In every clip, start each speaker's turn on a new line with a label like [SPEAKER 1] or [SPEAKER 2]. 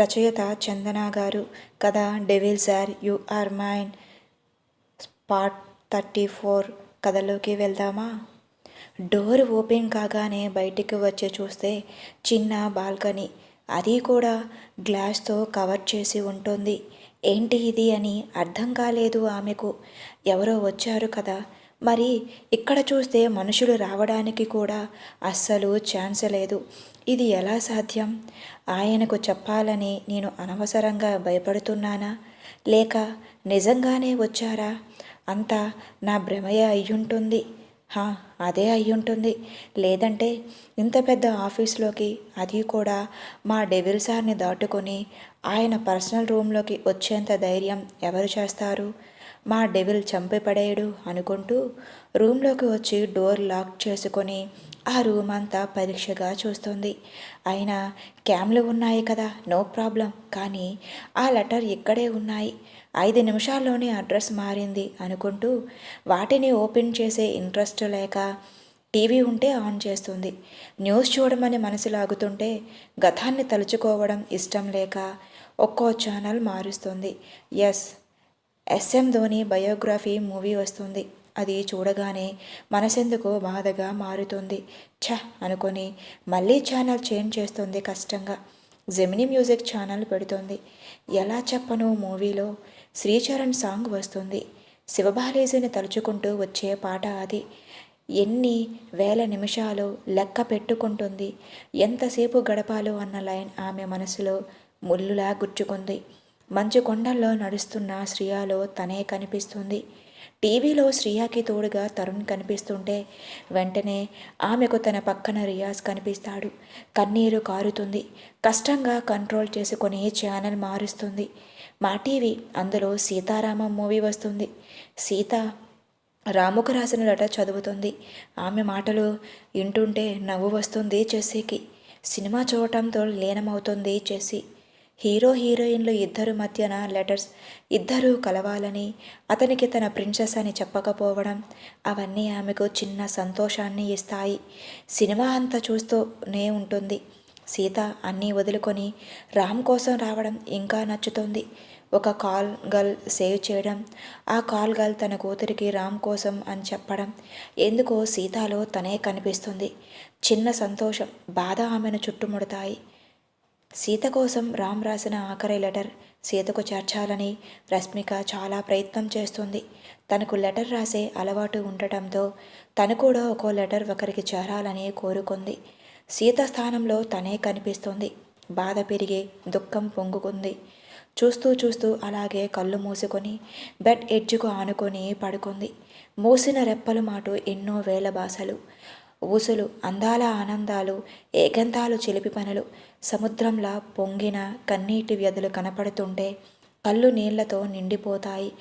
[SPEAKER 1] రచయిత చందన గారు. కథ devil sir you are mine. Part thirty four. కథలోకి వెళ్దామా? డోర్ ఓపెన్ కాగానే బయటికి వచ్చి చూస్తే చిన్న బాల్కనీ. అది కూడా గ్లాస్తో కవర్ చేసి ఉంటుంది. ఏంటి ఇది అని అర్థం కాలేదు ఆమెకు. ఎవరో వచ్చారు కదా. మరి ఇక్కడ చూస్తే మనుషులు రావడానికి కూడా అస్సలు ఛాన్స్ లేదు. ఇది ఎలా సాధ్యం? ఆయనకు చెప్పాలని నేను అనవసరంగా భయపడుతున్నానా? లేక నిజంగానే వచ్చారా? అంతా నా భ్రమయే అయ్యుంటుంది. హా అదే అయ్యుంటుంది. లేదంటే ఇంత పెద్ద ఆఫీస్లోకి అది కూడా మా డెవిల్ సార్ని దాటుకొని ఆయన పర్సనల్ రూమ్లోకి వచ్చేంత ధైర్యం ఎవరు చేస్తారు? మా డెవిల్ చంపిపడేయడు అనుకుంటూ రూమ్లోకి వచ్చి డోర్ లాక్ చేసుకొని ఆ రూమ్ అంతా పరీక్షగా చూస్తుంది. అయినా క్యామ్లు ఉన్నాయి కదా నో ప్రాబ్లం. కానీ ఆ లెటర్ ఇక్కడే ఉన్నాయి. ఐదు నిమిషాల్లోనే అడ్రస్ మారింది అనుకుంటూ వాటిని ఓపెన్ చేసే ఇంట్రెస్ట్ లేక టీవీ ఉంటే ఆన్ చేస్తుంది. న్యూస్ చూడమని మనసు లాగుతుంటే గతాన్ని తలుచుకోవడం ఇష్టం లేక ఒక్కో ఛానల్ మారుస్తుంది. S S M Dhoni biography movie వస్తుంది. అది చూడగానే మనసెందుకు బాధగా మారుతుంది. ఛ! అనుకొని మళ్ళీ ఛానల్ చేంజ్ చేస్తుంది కష్టంగా. జెమిని మ్యూజిక్ ఛానల్ పెడుతుంది. ఎలా చెప్పను మూవీలో? శ్రీచరణ్ సాంగ్ వస్తుంది. శివబాలేజీని తలుచుకుంటూ వచ్చే పాట అది. ఎన్ని వేల నిమిషాలు లెక్క పెట్టుకుంటుంది. ఎంతసేపు గడపాలో అన్న లైన్ ఆమె మనసులో ముల్లులా గుచ్చుకుంది. మంచు కొండల్లో నడుస్తున్న శ్రియాలో తనే కనిపిస్తుంది. టీవీలో శ్రియాకి తోడుగా తరుణ్ కనిపిస్తుంటే వెంటనే ఆమెకు తన పక్కన రియాజ్ కనిపిస్తాడు. కన్నీరు కారుతుంది. కష్టంగా కంట్రోల్ చేసుకొని ఛానల్ మారుస్తుంది. మా టీవీ అందులో సీతారామం మూవీ వస్తుంది. సీత రాముకు రాసిన లెటర్ చదువుతుంది. ఆమె మాటలు వింటుంటే నవ్వు వస్తుంది చెస్సీకి. సినిమా చూడటంతో లీనమవుతుంది చెస్సీ. హీరో హీరోయిన్లు ఇద్దరు మధ్యన లెటర్స్ ఇద్దరూ కలవాలని అతనికి తన ప్రిన్సెస్ అని చెప్పకపోవడం అవన్నీ ఆమెకు చిన్న సంతోషాన్ని ఇస్తాయి. సినిమా అంతా చూస్తూనే ఉంటుంది. సీత అన్నీ వదులుకొని రామ్ కోసం రావడం ఇంకా నచ్చుతుంది. ఒక కాల్ గర్ల్ సేవ్ చేయడం ఆ కాల్ గర్ల్ తన కూతురికి రామ్ కోసం అని చెప్పడం ఎందుకో సీతాలో తనే కనిపిస్తుంది. చిన్న సంతోషం బాధ ఆమెను చుట్టుముడతాయి. సీత కోసం రామ్ రాసిన ఆఖరి లెటర్ సీతకు చేర్చాలని రష్మిక చాలా ప్రయత్నం చేస్తుంది. తనకు లెటర్ రాసే అలవాటు ఉండటంతో తను కూడా ఒక్కో లెటర్ ఒకరికి చేరాలని కోరుకుంది. సీత స్థానంలో తనే కనిపిస్తుంది. బాధ పెరిగి దుఃఖం పొంగుకుంది. చూస్తూ చూస్తూ అలాగే కళ్ళు మూసుకొని బెడ్ ఎడ్జ్కు ఆనుకొని పడుకుంది. మూసిన రెప్పలు మాటు ఎన్నో వేల భాషలు ఊసులు అందాల ఆనందాలు ఏకంతాలు చిలిపి పనులు. సముద్రంలా పొంగిన కన్నీటి వ్యధులు కనపడుతుంటే కళ్ళు నీళ్ళతో నిండిపోతాయి.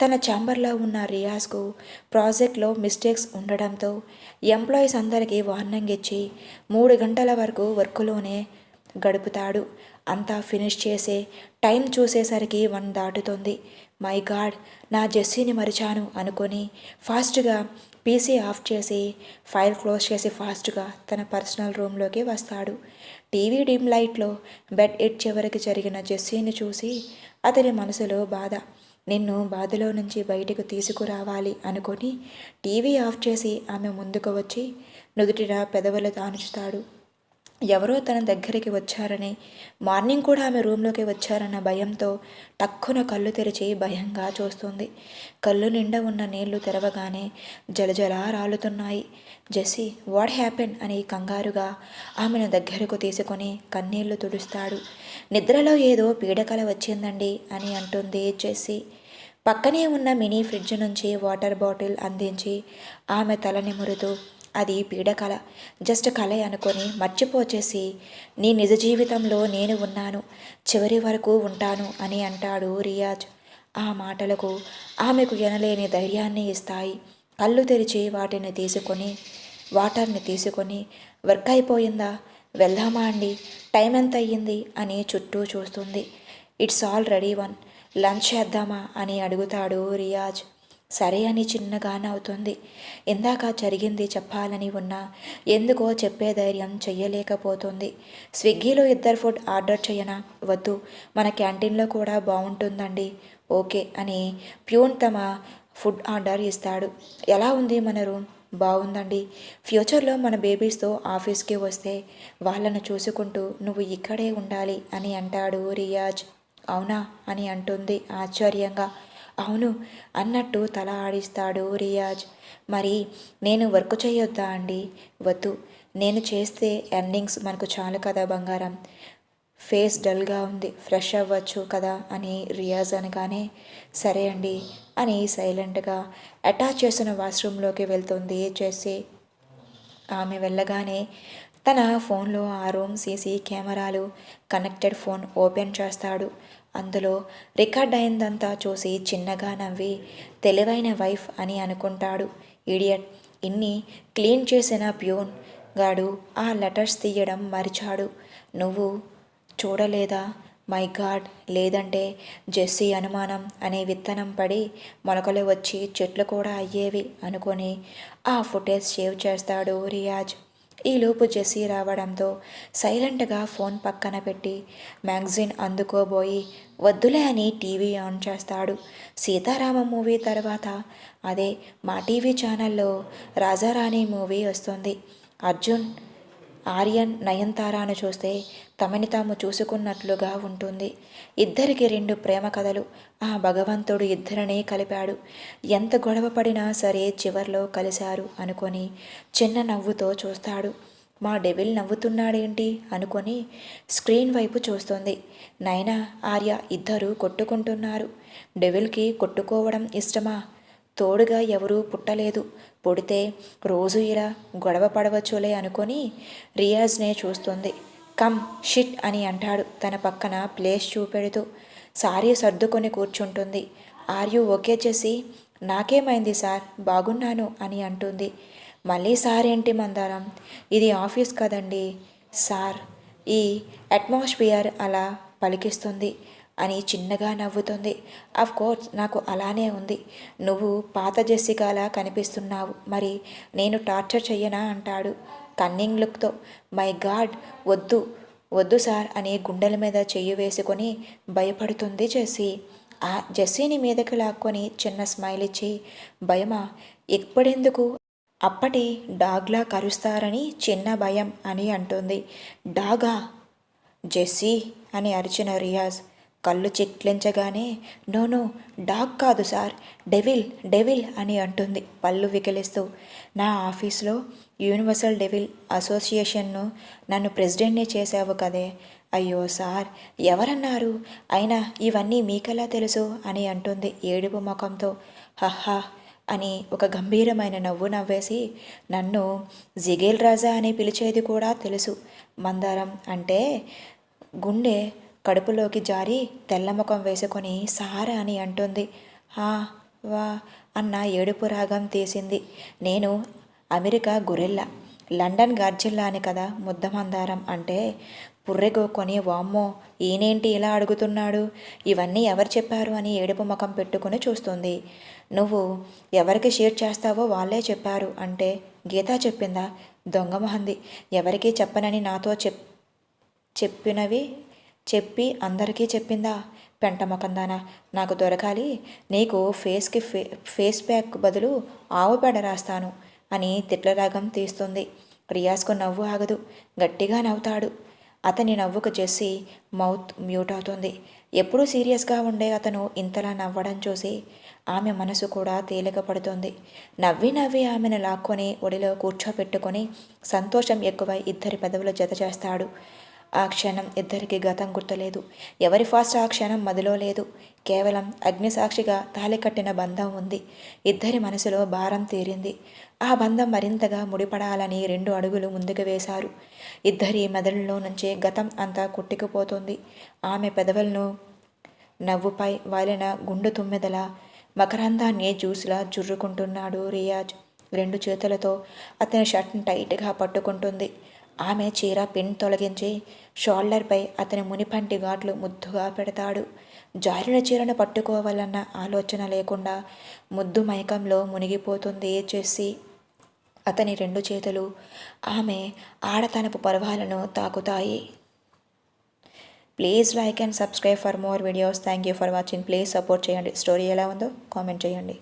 [SPEAKER 1] తన ఛాంబర్లో ఉన్న రియాజ్కు ప్రాజెక్ట్లో మిస్టేక్స్ ఉండడంతో ఎంప్లాయీస్ అందరికీ వార్నింగ్ ఇచ్చి మూడు గంటల వరకు వర్క్లోనే గడుపుతాడు. అంతా ఫినిష్ చేసే టైం చూసేసరికి వన్ దాటుతుంది. మై గాడ్ నా జెస్సీని మరిచాను అనుకొని ఫాస్ట్గా పీసీ ఆఫ్ చేసి ఫైల్ క్లోజ్ చేసి ఫాస్ట్గా తన పర్సనల్ రూమ్లోకి వస్తాడు. టీవీ డిమ్ లైట్లో బెడ్ ఎడ్ చివరికి జరిగిన జెస్సీని చూసి అతని మనసులో బాధ. నిన్ను బాధలో నుంచి బయటకు తీసుకురావాలి అనుకొని టీవీ ఆఫ్ చేసి ఆమె ముందుకు వచ్చి నుదుటిన పెదవులు దానుచుతాడు ఎవరో తన దగ్గరికి వచ్చారని మార్నింగ్ కూడా ఆమె రూమ్లోకి వచ్చారన్న భయంతో టక్కున కళ్ళు తెరిచి భయంగా చూస్తుంది. కళ్ళు నిండా ఉన్న నీళ్ళు తెరవగానే జలజలా రాలుతున్నాయి. Jessie what happen? అని కంగారుగా ఆమెను దగ్గరకు తీసుకొని కన్నీళ్ళు తుడుస్తాడు. నిద్రలో ఏదో పీడకల వచ్చిందండి అని అంటుంది జెస్సీ. పక్కనే ఉన్న మినీ ఫ్రిడ్జ్ నుంచి వాటర్ బాటిల్ అందించి ఆమె తల నిమురుతూ అది పీడకల. జస్ట్ కళ అనుకొని మర్చిపోచేసి నీ నిజ జీవితంలో నేను ఉన్నాను చివరి వరకు ఉంటాను అని అంటాడు రియాజ్. ఆ మాటలకు ఆమెకు ఎనలేని ధైర్యాన్ని ఇస్తాయి. కళ్ళు తెరిచి వాటిని తీసుకొని వాటర్ని తీసుకొని వర్క్ అయిపోయిందా? వెళ్దామా అండి? టైం ఎంత అయ్యింది? అని చుట్టూ చూస్తుంది. It's already one. లంచ్ చేద్దామా? అని అడుగుతాడు రియాజ్. సరే అని చిన్నగా నవ్వుతుంది ఇందాక జరిగింది చెప్పాలని ఉన్నా ఎందుకో చెప్పే ధైర్యం చెయ్యలేకపోతుంది. స్విగ్గీలో ఇద్దరు ఫుడ్ ఆర్డర్ చేయనా వద్దు మన క్యాంటీన్లో కూడా బాగుంటుందండి ఓకే అని ప్యూన్ తమ ఫుడ్ ఆర్డర్ ఇస్తాడు. ఎలా ఉంది మన రూమ్? బాగుందండి ఫ్యూచర్లో మన బేబీస్తో ఆఫీస్కి వస్తే వాళ్ళను చూసుకుంటూ నువ్వు ఇక్కడే ఉండాలి అని అంటాడు రియాజ్. అవునా? అని అంటుంది ఆశ్చర్యంగా. అవును అన్నట్టు తల ఆడిస్తాడు రియాజ్. మరి నేను వర్క్ చేయొద్దా అండి? వద్దు. నేను చేస్తే ఎర్నింగ్స్ మనకు చాలు కదా బంగారం. ఫేస్ డల్గా ఉంది ఫ్రెష్ అవ్వచ్చు కదా అని రియాజ్ అనగానే సరే అండి అని సైలెంట్గా అటాచ్ చేసిన వాష్రూమ్లోకి వెళ్తుంది చేసి ఆమె వెళ్ళగానే తన ఫోన్లో ఆ రూమ్ సీసీ కెమెరాలు కనెక్టెడ్ ఫోన్ ఓపెన్ చేస్తాడు. అందులో రికార్డ్ అయిందంతా చూసి చిన్నగా నవ్వి తెలివైన వైఫ్ అని అనుకుంటాడు. ఇడియట్ ఇన్ని క్లీన్ చేసిన ప్యూన్ గాడు ఆ లెటర్స్ తీయడం మరిచాడు. నువ్వు చూడలేదా? మై గాడ్ లేదంటే జెస్సీ అనుమానం అనే విత్తనం పడి మొలకలు వచ్చి చెట్లు కూడా అయ్యేవి అనుకొని ఆ ఫుటేజ్ సేవ్ చేస్తాడు రియాజ్. ఈలోపు జెస్సీ రావడంతో సైలెంట్గా ఫోన్ పక్కన పెట్టి మ్యాగజైన్ అందుకోబోయి వద్దులే అని టీవీ ఆన్ చేస్తాడు. సీతారామ మూవీ తర్వాత అదే మా టీవీ ఛానల్లో రాజారాణి మూవీ వస్తుంది. అర్జున్ ఆర్యన్ నయనతారాను చూస్తే తమని తాము చూసుకున్నట్లుగా ఉంటుంది. ఇద్దరికి రెండు ప్రేమ కథలు. ఆ భగవంతుడు ఇద్దరిని కలిపాడు. ఎంత గొడవ పడినా సరే చివర్లో కలిశారు అనుకొని చిన్న నవ్వుతో చూస్తాడు. మా డెవిల్ నవ్వుతున్నాడేంటి అనుకొని స్క్రీన్ వైపు చూస్తుంది. నైనా ఆర్య ఇద్దరు కొట్టుకుంటున్నారు. డెవిల్కి కొట్టుకోవడం ఇష్టమా? తోడుగా ఎవరూ పుట్టలేదు. పుడితే రోజు ఇలా గొడవ పడవచ్చులే అనుకొని రియాజ్నే చూస్తుంది. కమ్ షిట్ అని అంటాడు తన పక్కన ప్లేస్ చూపెడుతూ. సారీ సర్దుకొని కూర్చుంటుంది. ఆర్ యూ ఓకే చేసి? నాకేమైంది సార్? బాగున్నాను అని అంటుంది. మళ్ళీ సార్ ఏంటి మందారం? ఇది ఆఫీస్ కదండి. సార్ ఈ అట్మాస్ఫియర్ అలా పలికిస్తుంది. అని చిన్నగా నవ్వుతుంది. అఫ్ కోర్స్ నాకు అలానే ఉంది. నువ్వు పాత జెస్సికాలా కనిపిస్తున్నావు. మరి నేను టార్చర్ చెయ్యనా? అంటాడు కన్నింగ్ లుక్తో. మై గాడ్ వద్దు వద్దు సార్ అని గుండెల మీద చెయ్యి వేసుకొని భయపడుతుంది జెస్సీ ఆ జెస్సీని మీదకి లాక్కొని చిన్న స్మైల్ ఇచ్చి భయమా? ఎప్పుడెందుకు అప్పటి డాగ్లా కరుస్తారని చిన్న భయం అని అంటుంది. డాగా? జెస్సీ అని అరిచిన రియాజ్. కళ్ళు చిట్లించగానే నోనో డాగ్ కాదు సార్ డెవిల్ డెవిల్ అని అంటుంది. పళ్ళు వికిలిస్తూ నా ఆఫీస్లో యూనివర్సల్ డెవిల్ అసోసియేషన్ను నన్ను ప్రెసిడెంట్ని చేసావు కదే. అయ్యో సార్ ఎవరన్నారు? అయినా ఇవన్నీ మీకెలా తెలుసు? అని అంటుంది ఏడుపు ముఖంతో. హహా అని ఒక గంభీరమైన నవ్వు నవ్వేసి నన్ను జిగేల్ రాజా అని పిలిచేది కూడా తెలుసు. మందారం అంటే గుండె కడుపులోకి జారి తెల్లముఖం వేసుకొని సారా అని అంటుంది. హా వా అన్న ఏడుపు రాగం తీసింది. నేను అమెరికా గొరెల్లా లండన్ గార్జిల్లా అని కదా ముద్దమందారం అంటే పుర్రెగోక్కొని వామ్మో ఈయనేంటి ఇలా అడుగుతున్నాడు? ఇవన్నీ ఎవరు చెప్పారు? అని ఏడుపు ముఖం పెట్టుకుని చూస్తుంది. నువ్వు ఎవరికి షేర్ చేస్తావో వాళ్ళే చెప్పారు అంటే గీత చెప్పిందా? దొంగ మహంది. ఎవరికీ చెప్పనని నాతో చెప్ చెప్పినవి చెప్పి అందరికీ చెప్పిందా? పెంటమకందానా నాకు దొరకాలి. నీకు ఫేస్కి ఫే ఫేస్ ప్యాక్ బదులు ఆవు పేడ రాస్తాను అని తిట్లరాగం తీస్తుంది. రియాజ్కు నవ్వు ఆగదు. గట్టిగా నవ్వుతాడు. అతని నవ్వుకు చేసి మౌత్ మ్యూట్ అవుతుంది. ఎప్పుడూ సీరియస్గా ఉండే అతను ఇంతలా నవ్వడం చూసి ఆమె మనసు కూడా తేలిక పడుతుంది. నవ్వి నవ్వి ఆమెను లాక్కొని ఒడిలో కూర్చోపెట్టుకొని సంతోషం ఎక్కువై ఇద్దరి పెదవులు జత చేస్తాడు ఆ క్షణం ఇద్దరికి గతం గుర్తులేదు. ఎవరి ఫాస్ట్ ఆ క్షణం మదిలో లేదు. కేవలం అగ్నిసాక్షిగా తాలి కట్టిన బంధం ఉంది. ఇద్దరి మనసులో భారం తీరింది. ఆ బంధం మరింతగా ముడిపడాలని రెండు అడుగులు ముందుకు వేశారు. ఇద్దరి మెదడులో నుంచే గతం అంతా కొట్టుకుపోతుంది. ఆమె పెదవులను నవ్వుపై వాలిన గుండు తుమ్మెదల మకరందాన్ని జ్యూస్లా జుర్రుకుంటున్నాడు రియాజ్. రెండు చేతులతో అతని షర్ట్ని టైట్గా పట్టుకుంటుంది. ఆమె చీర పిన్ తొలగించి షోల్డర్పై అతని మునిపంటి ఘాట్లు ముద్దుగా పెడతాడు. జారిన చీరను పట్టుకోవాలన్న ఆలోచన లేకుండా ముద్దు మైకంలో మునిగిపోతుంది చేసి అతని రెండు చేతులు ఆమె ఆడతనపు పర్వాలను తాకుతాయి. Please like and subscribe for more videos. Thank you for watching. Please support చేయండి. స్టోరీ ఎలా ఉందో కామెంట్ చేయండి.